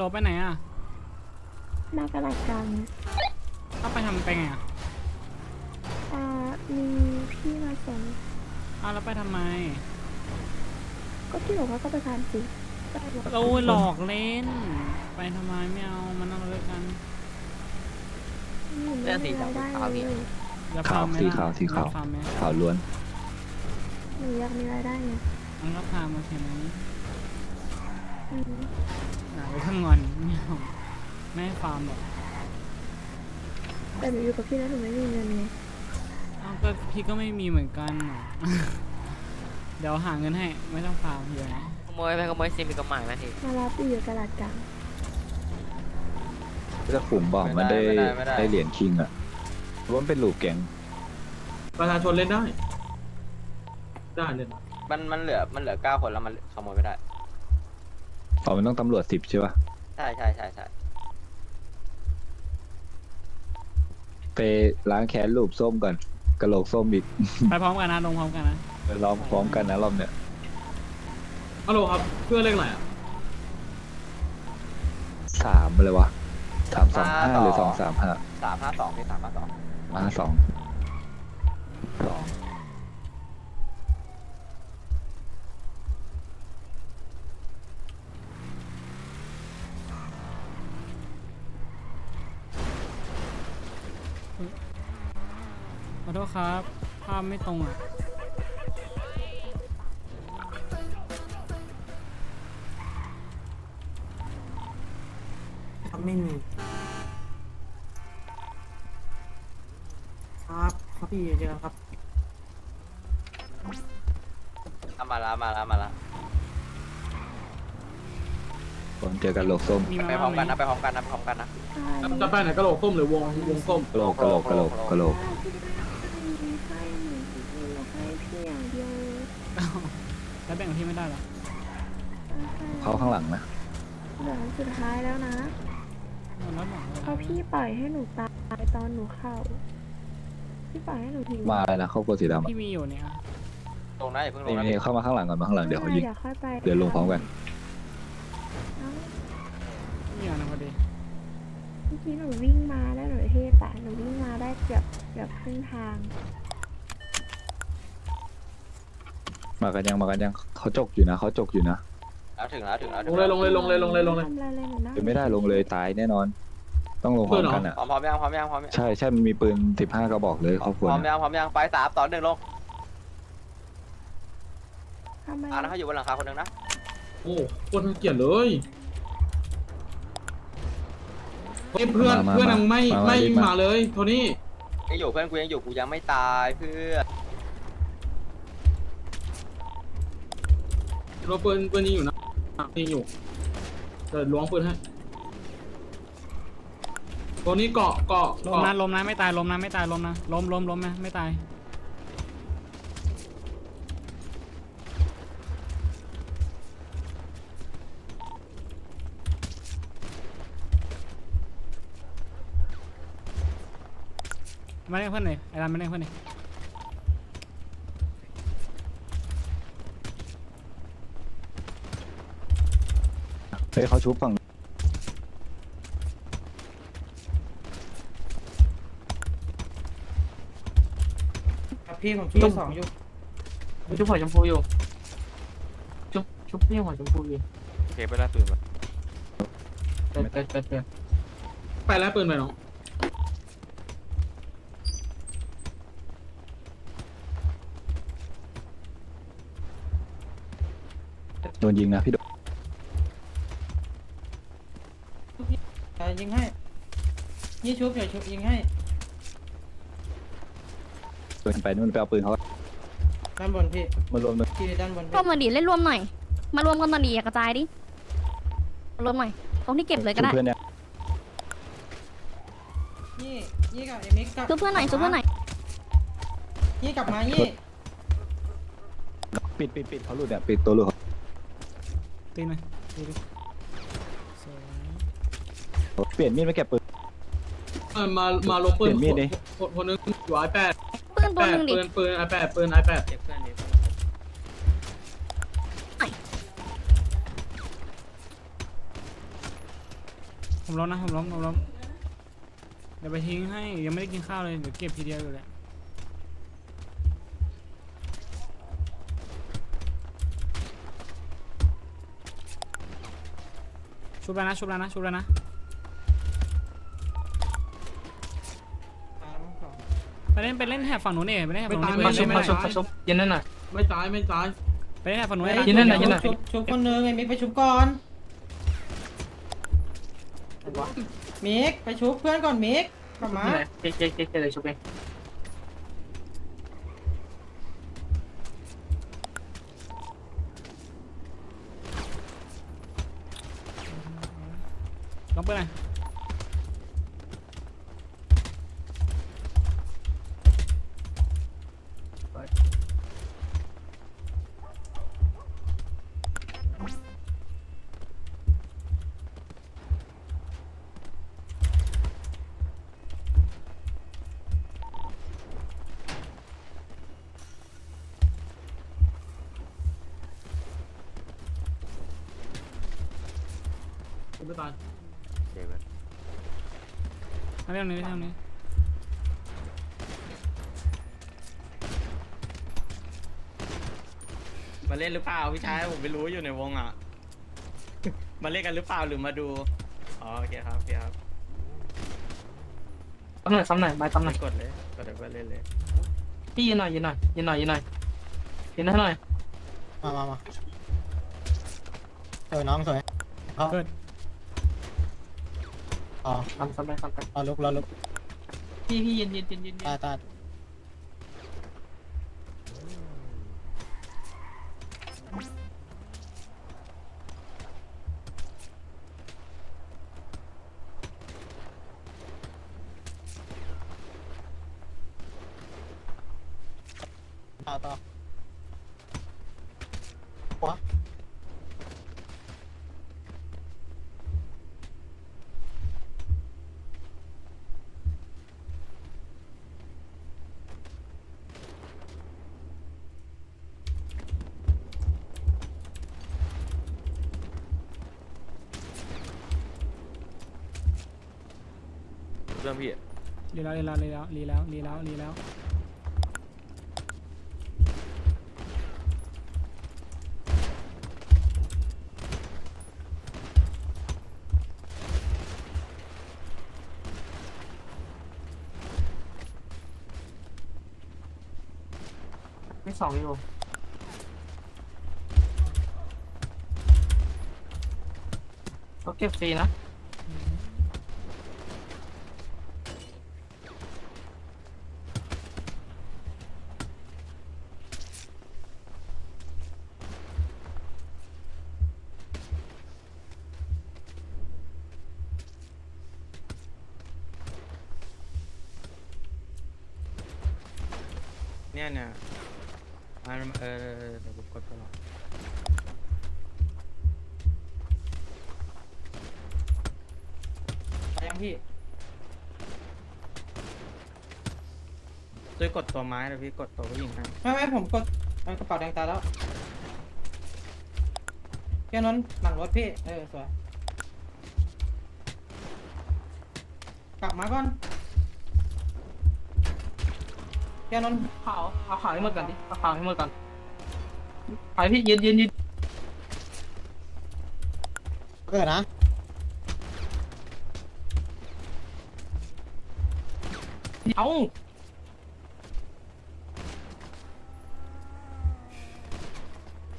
ลไปไหนอะหน้ากระดาษกลางถ้าไปทำไปไงอะอ่ามีพี่มาส่งอ้าวแล้วไปทำไมก็พี่บอกว่าก็ไปทานสิก็ไปบอกโอ้ยหลอกเล่น ไปทำไมไม่เอามานั่งเลิกกันหนูไม่มีรายได้เลยแล้วขาวฟร์มไหมสีล่ะขาวสีขาวแล้วฟร์มไหมขาวล้วนหนูอยากมีรายได้ไงมันก็พามาใช่ไหมอืม หนาไปทั้งงอนไม่เอาไม่ให้ฟาร์มหรอกแต่หนูอยู่กับพี่แล้วหนูไม่มีเงินไงอ้าวก็พี่ก็ไม่มีเหมือนกันน่ะ เดี๋ยวหาเงินให้ไม่ต้องฟาร์มเยอะนะขโมยไปขโมยซิมอีกกระหม่างนะทีมารับอยู่กระดาษกลางถ้าขุมบอกมันได้ไม่ได้ไม่ได้ ได้เหรียญคิงอะว่ามันเป็นลูกแก๊งประชาชนเล่นได้ ได้เล่นมันมันเหลือมันเหลือเก้าคนแล้วมันขโมยไม่ได้ อ๋อมันต้องตำรวจสิบใช่ปะใช่ใช่ใช่ใช่ไปล้างแค้นรูปส้มก่อนกระโหลกส้มอีกไปพร้อมกันนะลงพร้อมกันนะไปล้อมพร้อมกันนะรอบเนี้ยฮัลโหลครับเพื่อนเลขอะไรอะสามเลยวะสามสองห้าหรือสองสามห้าสามห้าสองที่สามห้าสองห้าสองสอง ขอโทษ ครับ ภาพไม่ตรงอะ ครับไม่มีครับ ครับพี่เจอกันครับเอามาละมาละมาละผมเจอกันโหลกส้มมีไปมาพร้อมกันบ้านะงไหมไปพร้อมกันนะไปพร้อมกันนะใช่จะไปไหนกระโหลกส้มหรือวงวงส้มกระโหลกกระโหลกกระโหลกกระโหลก ให้หนูหนูให้พี่อย่างเดียวเลย แล้วแบ่งกับพี่ไม่ได้เหรอเขาข้างหลังนะเหลือสุดท้ายแล้วนะแล้วบอกว่าเพราะพี่ปล่อยให้หนูตายตอนหนูเข้า พี่ปล่อยให้หนูทิ้งมาอะไรนะครอบครัวสีดำอะพี่มีอยู่เนี่ยตรงนะอย่าเพิ่งลนี่งนะนี่เข้ามาข้างหลังก่อนมาข้างหลังเดี๋ยวเขายิง เดี๋ยวค่อยไปเดี๋ยวลงพร้อมกัน เอ้ามีอยู่นะพอดีเมื่อกี้หนูวิ่งมาได้หนูเทพอะหนูวิ่งมาได้เกือบเกือบครึ่งทาง มากันยังมากันยังเขาจกอยู่นะเขาจกอยู่นะแล้วถึงแล้วถึงแล้วลถึงงเลยแล้วลงเลยลงเลยลงเลยลงเลย ทำอะไรเลยหนูนั่งเป็นไม่ได้ลงเลยตายแน่นอน ต้องลงพร้อมกันอะพร้อมพร้อมยังพร้อมยังพร้อมยังใช่ใช่มันมีปืนสิบห้ากระบอกเลยครอบครัวพร้อมเนี่ยยังพร้อมยังไปสามต่อหนึ่งลงทำไมอ่านะเขาอยู่บนหลังคาคนหนึ่งนะโอ้คนเกลียดเลยเฮ้ยเพื่อนเพื่อนยังไม่ไม่มาเลยโทนี่ยังอยู่เพื่อนกูยังอยู่กูยังไม่ตายเพื่อน เราปืนปืนยิงอยู่นะยิงอยู่เดี๋ยวล้วงปืนให้ตัวนี้เกาะเกาะลมเกาะนะลมนะไม่ตายลมนะไม่ตายลมนะลมลมลมนะไม่ตายมาเล่นเพื่อนหน่อยไอ้รันมาเล่นเพื่อนหน่อย ฮ้ยเขาชุบฝั่งครับพี่ผมพี่สองอยู่ชุบหัวชมพูอยู่ชุบชุบพี่หัวชมพูอยู่โอเคไปได้ปืนมาเปิดเปิดเปิดเปิดไปแล้วปืนไปน้องโดนยิงนะพี่โดน อะ ยิงให้ยี่ชุบเดี๋ยวชุบยิงให้โดนไปนู่นไปเอาปืนเขาด้านบนพี่มารวมกันที่ด้านบนรวมหน่อยดิเล่นรวมหน่อย มารวมกันหน่อยดิอย่ากระจายดิมารวมหน่อยตรงที่เก็บเลยก็ชุบได้เพื่อนเนี่ยยี่ยี่กับเอมิกกับช่วยเพื่อนหน่อยช่วยเพื่อนหน่อยยี่กลับมายี่ปิดปิดปิดเขาหลุดเนี่ยปิดตัวหลุดเขาตีหน่อยตีดิสวย เปลี่ยนมีดไม่เก็บปืน เออมามาลงปืนเปลี่ยนมีดดิ คนคนนึงอยู่ไอแปดเพื่อนแปตัวหดนึ่งดิปืนปืนไอแปดปืนไอแปดเก็บเพื่อนดิเผมล้มนะผมล้มผมล้มเดี๋ยวไปทิ้งให้ยังไม่ได้กินข้าวเลยเดี๋ยวเก็บทีเดียวอยู่แหละชุบแล้วนะชุบแล้วนะชุบแล้วนะไป เล่นไปเล่นแถบฝั่งนู้นเองไปเล่นแถบฝั่งนู้นไม่มาตายชุบไปมาเล่นชุบมาชุบเย็นนั่นหน่อยไม่ตายไม่ตายไปเล่นแถบฝั่งนู้นเฮ้ยนะยืนนั่นน่ะยืนนั่นชุบชุบคนหนึงไอ้มิกไปชุบก่อนมิกไปชุบเพื่อนก่อนมิกกลับมาที่ไหนเจ๊เจ๊เจ๊เจ๊เลยชุบเองลองเปิดหน่อยาเรื่องนี้เรื่องนี้มาเล่นหรือเปล่าพี่ชายผมไม่รู้อยู่ในวงอะ มาเล่นกันหรือเปล่าหรือมาดูอ๋อโอเคครับโอเคครับซ้ำหน่อยซ้ำหน่อยไปซ้ำหน่อยกดเลยกดเลยเพื่อนเล่นเลยพี่ยืนหน่อยยืนหน่อยยืนหน่อยยืนหน่อยยืนให้หน่อยมามามาสวยน้องสวยเกิด อ๋อซ้ำซ้ำไปซ้ำไปรอลุกรอลุกพี่พี่ยืนยืนยืนยืนยืนตาตาต่อต่อ เรื่องพี่รีแล้วรีแล้วรีแล้วรีแล้วรีแล้วรีแล้วไม่สองอยู่เขาเก็บฟรีนะ เนี่ยเนี่ยมันเออเดี๋ยวกูกดไปหรอไปยังพี่ช่วยกดตัวไม้เลยพี่กดตัวผู้หญิงให้ไม่ไม่ผมกดเอากระเป๋าแดงตายแล้วแค่นั้นหลังรถพี่ เออ สวย กลับมาก่อน แค่นั้นขาวเอาขาวให้หมดก่อนดิเอาขาวให้หมดก่อนไปพี่ยืนยืนยืนเกิดนะเอา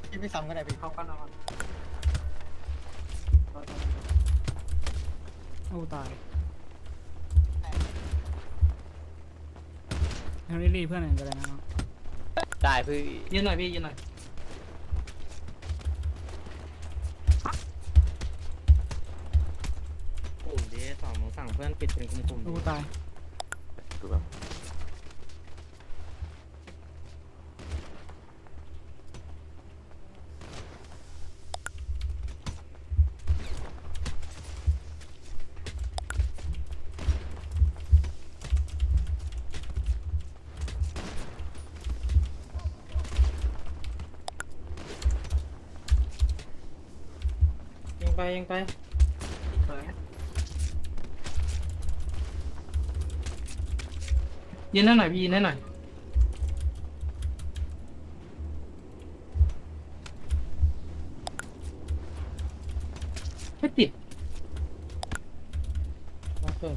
พี่ไม่ซ้ำก็ได้พี่เข้ากันเอากันโอ้ตาย ทำรีรีเพื่อนหน่อยก็ได้นะน้องได้พี่ยืนหน่อยพี่ยืนหน่อยกลุ่มที่สองมึงสั่งเพื่อนปิดเป็นกลุ่มๆโอ้ดิตายดูแบบ ยังไปยืนได้หน่อยพี่ยืนได้หน่อยไม่ติดมาเกิด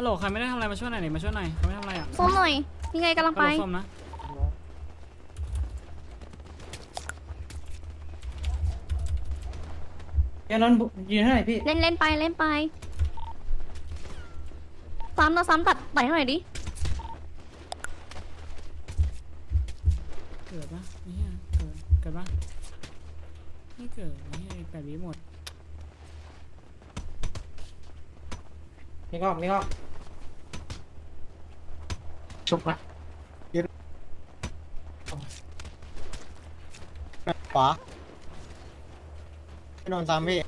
ฮัลโหลใครไม่ได้ทำอะไรมาช่วยหน่อยหนิมาช่วยหน่อยใครไม่ทำอะไรอะส้มหน่อยยังไงกำลังฮัลไปโหลส้มนะแค่นั้นยืนให้หน่อยพี่เล่นเล่นไปเล่นไปซ้ำนะซ้ำตัดไหนหน่อยดิ เกิดปะไม่ใช่เกิดเกิดปะไม่เกิดไม่ใช่แปดวิหมดมีก็มีก็ ชุบนะขวาไม่โดนซ้ำพี่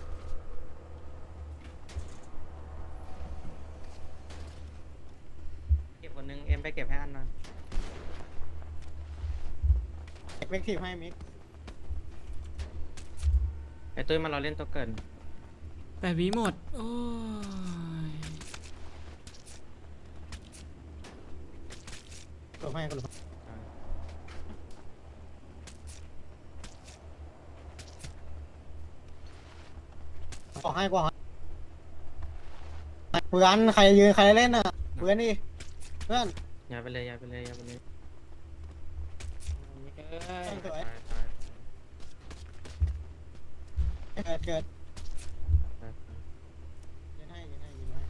เก็บคนนึงเอ็มไปเก็บให้อันหนะเมกทีฟให้มิกไอ้ตุ้ยมารอเล่นตัวเกินแปดวิหมด โอ้ย หลบให้ก็หลบขอให้กว่าเพื่อนใครยืนใครเล่นอะ เพื่อนนี่เพื่อนย้ายไปเลยย้ายไปเลยย้ายไปเลยสวยตายตายเกิดเกิดตายยืนให้ยืนให้ยืนให้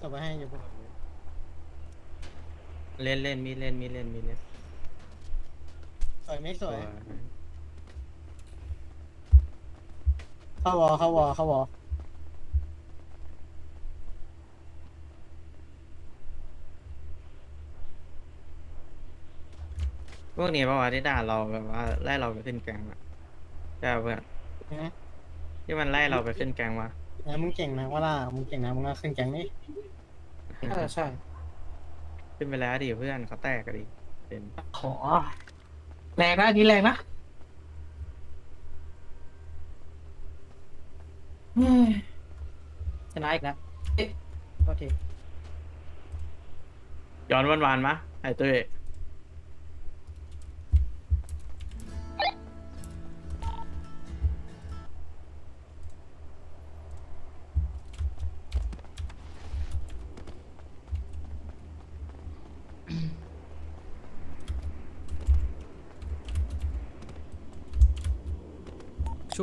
จบไปให้อยู่พวก เล่นเล่นมีเล่นมีเล่นมีเล่นสวยมิกสวยตัวเข้าวอเข้าวอเข้าวอพวกนี้ปะวะที่ด่าเราแบบว่าไล่เราไปขึ้นแกงอะใช่ปะเพื่อนนะที่มันไล่เราไปขึ้นแกงวะแล้วมึงเก่งนะว่าล่ะมึงเก่งนะมึงก็ขึ้นแกงนี่ ใช่ใช่ ขึ้นไปแล้วดิเพื่อนเขาแตกกันดิเป็นขอแรงนะอันนี้แรงนะเฮ้ยชนะอีกแล้วเอ๊ะโอเคย้อนวันๆมะไอ้ตุ้ย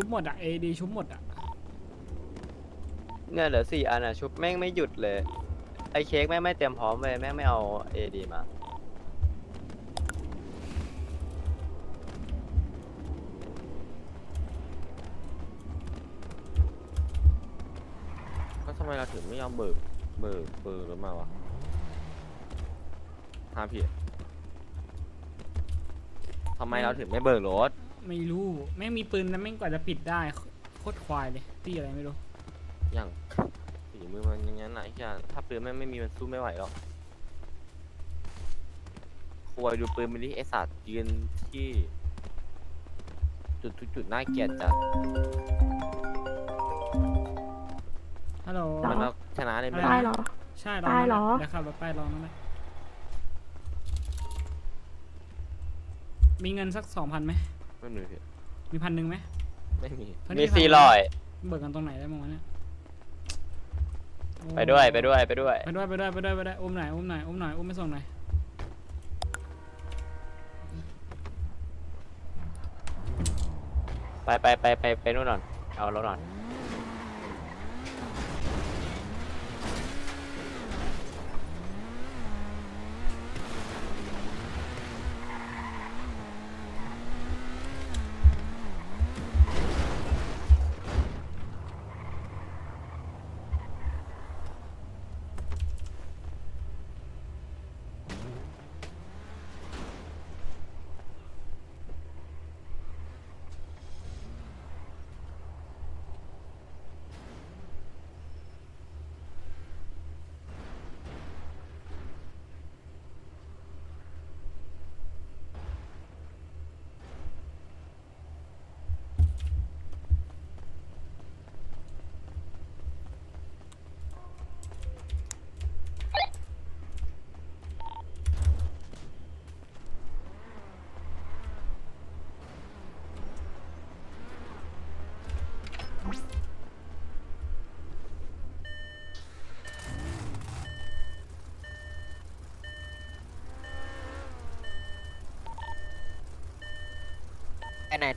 ชุบหมดอะเอดีชุบหมดอะเนี่ยเหลือสี่อันอะชุบแม่งไม่หยุดเลย ไอ้เค้กแม่งไม่เตรียมพร้อมเลยแม่งไม่เอาเอดีมา ก็ทำไมเราถึงไม่ยอมเบิกเบิกเบิกรถมาวะฮะพี่ทำไมเราถึงไม่เบิกรถ ไม่รู้ แม่งมีปืนแล้วแม่งกว่าจะปิดได้ โคตรควายเลยตีอะไรไม่รู้ อย่างฝีมือมันอย่างนั้นไหนะไอ้เหี้ยถ้าปืนแม่งไม่มีมันสู้ไม่ไหวหรอกควายดูปืนมันดิไอสัตว์ยืนที่ จุดทุกจุดน่าเกลียดจัดฮัลโหลหรอมันเอาชนะเลยไหมตายเหรอ ใช่ตายเหรอเดี๋ยวขับรถไปรอนั่นแหละมีเงินสักสองพันไหม ไม่มีพี่มีพันหนึ่งไหมไม่มีเท่านี้มีทำสี่ไงร้อยเบิกกันตรงไหนได้บ้างวะเนี่ยโอ้ไปด้วยไปด้วยไปด้วย ไปด้วยไปด้วยไปด้วยไปด้วยอุ้มหน่อยอุ้มหน่อยอุ้มหน่อยอุ้มไปส่งหน่อยไปไปไปไปไปนู่นหน่อยเอารถหน่อยไปไหน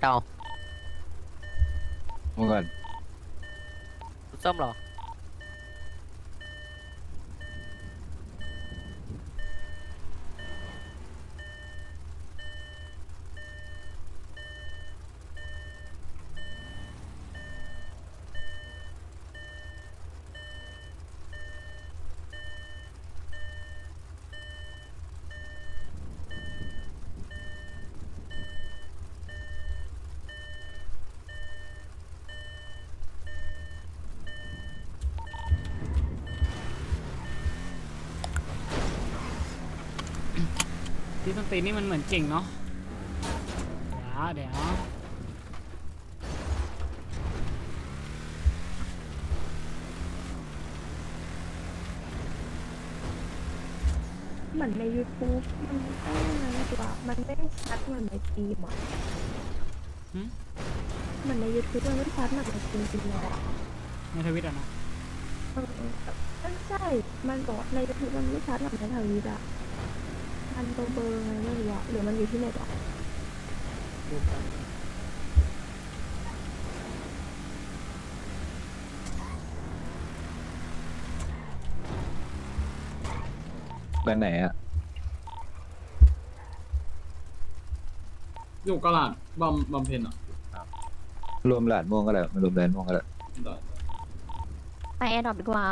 ต่อมาก่อ นส้มเหรอที่ต้นตีนนี่มันเหมือนเก่งเนาะเดี๋ยวเดี๋ยวเหมือนใน YouTube มันได้ยังไงดีวะมันไม่ได้ชัดเหมือนในทีมอะหึเหมือนใน YouTube มันไม่ชัดเหมือนในทีมจริงเลยอะในทวิตอะนะ เออไม่ใช่ มันบอกใน YouTube มันไม่ชัดเหมือนในทวิตอะ มันเบอร์เบอร์ไงไม่รู้อะหรือมันอยู่ที่เน็ตอะกันไหนอะอยู่กระลาดบำบำเพ็ญอะรวมหลาดม่วงก็ได้ไม่รวมแดนม่วงก็ได้ ได้ ไปแอร์ดรอปดีกว่า